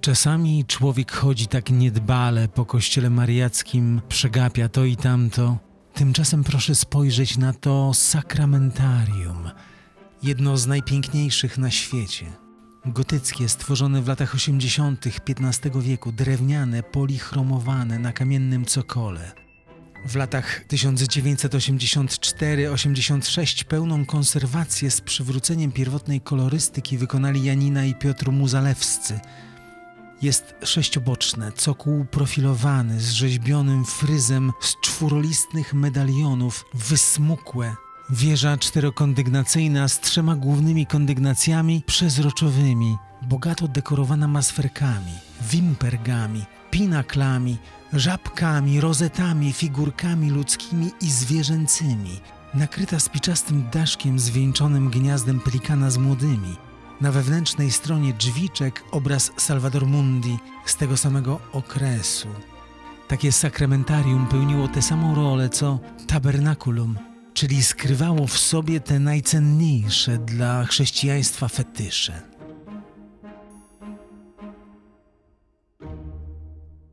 Czasami człowiek chodzi tak niedbale po kościele mariackim, przegapia to i tamto. Tymczasem proszę spojrzeć na to sakramentarium. Jedno z najpiękniejszych na świecie. Gotyckie, stworzone w latach 80. XV wieku, drewniane, polichromowane na kamiennym cokole. W latach 1984-86 pełną konserwację z przywróceniem pierwotnej kolorystyki wykonali Janina i Piotr Muzalewscy. Jest sześcioboczne, cokół profilowany z rzeźbionym fryzem z czwórolistnych medalionów, wysmukłe. Wieża czterokondygnacyjna z trzema głównymi kondygnacjami przezroczowymi, bogato dekorowana masferkami, wimpergami, pinaklami, żabkami, rozetami, figurkami ludzkimi i zwierzęcymi, nakryta spiczastym daszkiem zwieńczonym gniazdem pelikana z młodymi. Na wewnętrznej stronie drzwiczek obraz Salvador Mundi z tego samego okresu. Takie sakramentarium pełniło tę samą rolę co tabernakulum, czyli skrywało w sobie te najcenniejsze dla chrześcijaństwa fetysze.